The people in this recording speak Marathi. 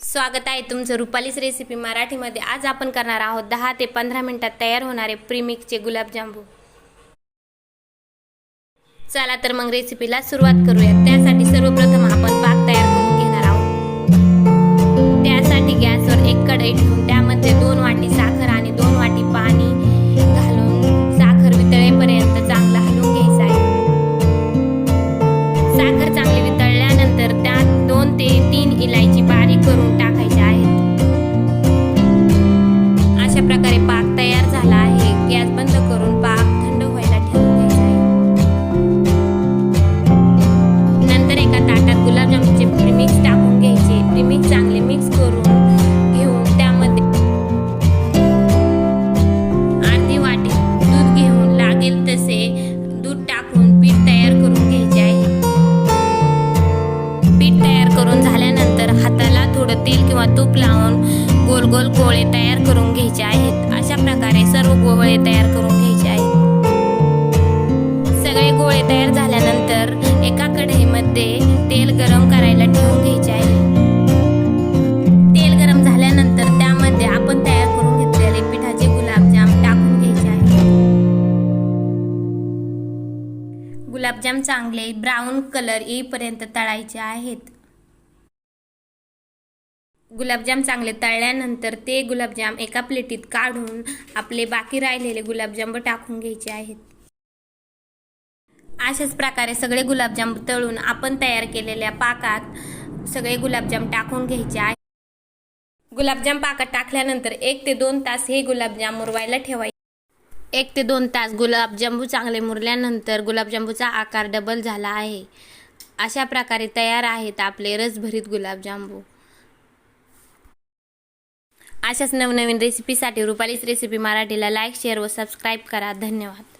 स्वागत आहे तुमचं रुपालीस रेसिपी मराठीमध्ये. आज आपण करणार आहोत दहा ते पंधरा मिनिटात तयार होणारे प्रीमिक्सचे गुलाबजांबू चला तर मग रेसिपीला सुरुवात करूया. त्यासाठी सर्वप्रथम आपण पाक तयार करून घेणार आहोत. त्यासाठी गॅसवर एक कढई ठेवून त्यामध्ये दोन वाटी साखर आणि दोन वाटी पाणी घालून साखर वितळेपर्यंत चांगला हलवून घ्यायचा आहे. साखर चांगली प्रकारे पाक तयार झाला आहे. गॅस बंद करून पाक थंड व्हायला ठेवून द्यायचा आहे. नंतर एका ताटात गुलाबजामुनचे प्रीमिक्स टाकून घ्यायचे. प्रीमिक्स चांगले मिक्स करून झाल्यानंतर हाताला थोडं तेल किंवा तूप लावून गोल गोल गोळे तयार करून घ्यायचे आहेत. अशा प्रकारे सर्व गोळे तयार करून घ्यायचे आहेत. सगळे गोळे तयार झाल्यानंतर एका कढईमध्ये तेल गरम करायला ठेवून घ्यायचे आहे. तेल गरम झाल्यानंतर त्यामध्ये आपण तयार करून घेतलेले पिठाचे गुलाबजाम टाकून घ्यायचे आहे. गुलाबजाम चांगले ब्राऊन कलर येईपर्यंत तळायचे आहेत. गुलाबजाम चांगले तळल्यानंतर ते गुलाबजाम एका प्लेटीत काढून आपले बाकी राहिलेले गुलाबजाम टाकून घ्यायचे आहेत. अशाच प्रकारे सगळे गुलाबजाम तळून आपण तयार केलेल्या पाकात सगळे गुलाबजाम टाकून घ्यायचे आहे गुलाबजाम पाकात टाकल्यानंतर एक ते दोन तास हे गुलाबजाम मुरवायला ठेवायचे. एक ते दोन तास गुलाबजांबू चांगले मुरल्यानंतर गुलाबजांबूचा आकार डबल झाला आहे. अशा प्रकारे तयार आहेत आपले रसभरीत गुलाबजांबू. अशाच नवनवीन रेसिपीसाठी रुपालीस रेसिपी मराठीला लाईक शेअर व सबस्क्राईब करा. धन्यवाद.